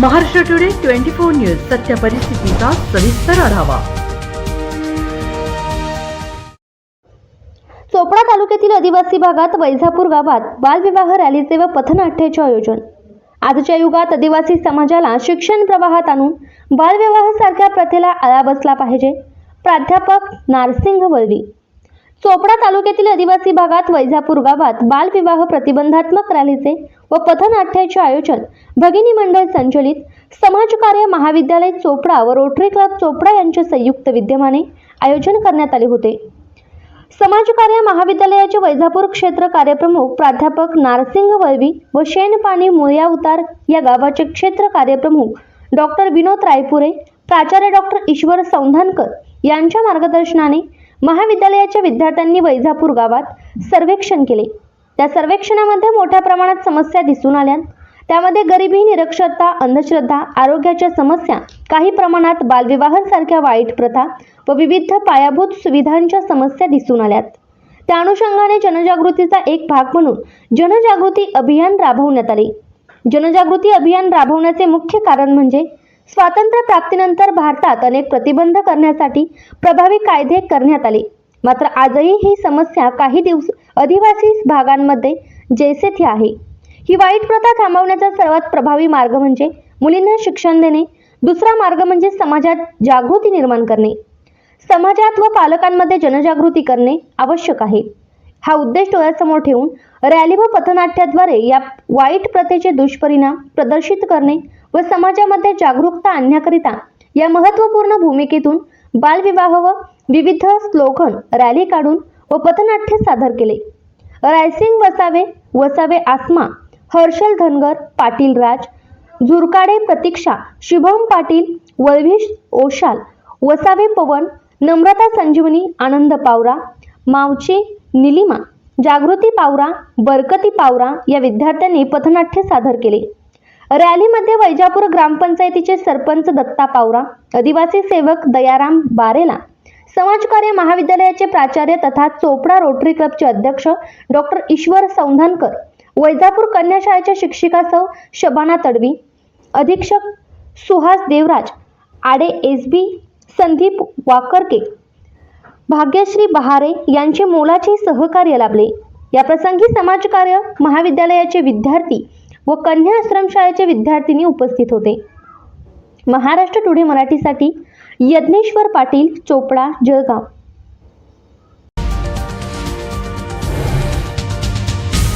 Maharashtra Today twenty four News सत्य परिस्थितीचा सविस्तर आढावा. चोपडा तालुक्यातील आदिवासी भागात वैजापूर गावात बालविवाह रॅलीचे व पथनाट्याचे आयोजन. आजच्या युगात आदिवासी समाजाला शिक्षण प्रवाहात आणून बालविवाहासारख्या प्रथेला आळा बसला पाहिजे. प्राध्यापक नारसिंग वळवी. चोपडा तालुक्यातील आदिवासी भागात वैजापूर गावात बालविवाह प्रतिबंधात्मक रॅलीचे व पथनाट्याचे आयोजन भगिनी मंडळ संचलित समाजकार्य महाविद्यालय चोपडा व रोटरी क्लब चोपडा यांच्या संयुक्त विद्यमाने आयोजन करण्यात आले होते. समाजकार्य महाविद्यालयाचे वैजापूर क्षेत्र कार्यप्रमुख प्राध्यापक नारसिंग वळवी व शेणपाणी मुळ्याउतार या गावाचे क्षेत्र कार्यप्रमुख डॉक्टर विनोद रायपुरे प्राचार्य डॉक्टर ईश्वर सौंधानकर यांच्या मार्गदर्शनाने महाविद्यालयाच्या विद्यार्थ्यांनी वैजापूर गावात सर्वेक्षण केले. त्या सर्वेक्षणामध्ये मोठ्या प्रमाणात समस्या दिसून आल्या. त्यामध्ये गरिबी निरक्षरता अंधश्रद्धा आरोग्याच्या समस्या काही प्रमाणात बालविवाहांसारख्या वाईट प्रथा व विविध पायाभूत सुविधांच्या समस्या दिसून आल्यात. त्या अनुषंगाने जनजागृतीचा एक भाग म्हणून जनजागृती अभियान राबवण्यात आले. जनजागृती अभियान राबवण्याचे मुख्य कारण म्हणजे स्वातंत्र्य प्राप्तीनंतर भारतात अनेक प्रतिबंध करण्यासाठी प्रभावी कायदे करण्यात आले. मात्र आजही ही समस्या काही दिवस आदिवासी भागांमध्ये जैसे थे आहे. ही वाईट प्रथा थांबवण्याचा सर्वात प्रभावी मार्ग म्हणजे मुलींना शिक्षण देणे. दुसरा मार्ग म्हणजे समाजात जागृती निर्माण करणे. समाजात व पालकांमध्ये जनजागृती करणे आवश्यक आहे. हा उद्देश डोळ्यासमोर ठेवून रॅली व पथनाट्याद्वारे या वाईट प्रथेचे दुष्परिणाम प्रदर्शित करणे व समाजामध्ये जागरूकता आणण्याकरिता या महत्त्वपूर्ण भूमिकेतून बालविवाह व विविध स्लोगन रॅली काढून व पथनाट्य सादर केले. रायसिंग वसावे वसावे आसमा हर्षल धनगर पाटील राज झुरकाडे प्रतीक्षा शुभम पाटील वल्विश ओशाल वसावे पवन नम्रता संजीवनी आनंद पावरा मावची निलिमा जागृती पावरा बरकती पावरा या विद्यार्थ्यांनी पथनाट्य सादर केले. रॅलीमध्ये वैजापूर ग्रामपंचायतीचे सरपंच दत्ता पावरा आदिवासी सेवक दयाराम बारेला समाजकार्य महाविद्यालयाचे प्राचार्य तथा चोपडा रोटरी क्लबचे अध्यक्ष डॉक्टर ईश्वर सौंधानकर वैजापूर कन्याशाळेच्या शिक्षिका सौ शबाना तडवी अधीक्षक सुहास देवराज आडे एस बी संदीप वाकरके भाग्यश्री बहारे यांचे मोलाचे सहकार्य लाभले. याप्रसंगी समाजकार्य महाविद्यालयाचे विद्यार्थी व कन्या आश्रमशाळेचे विद्यार्थिनी उपस्थित होते. महाराष्ट्र टुडे मराठीसाठी यज्ञेश्वर पाटील चोपडा जळगाव.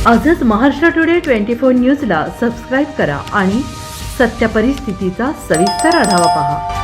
आजच महाराष्ट्र टुडे ट्वेंटी फोर न्यूजला सबस्क्राईब करा आणि सत्य परिस्थितीचा सविस्तर आढावा पहा.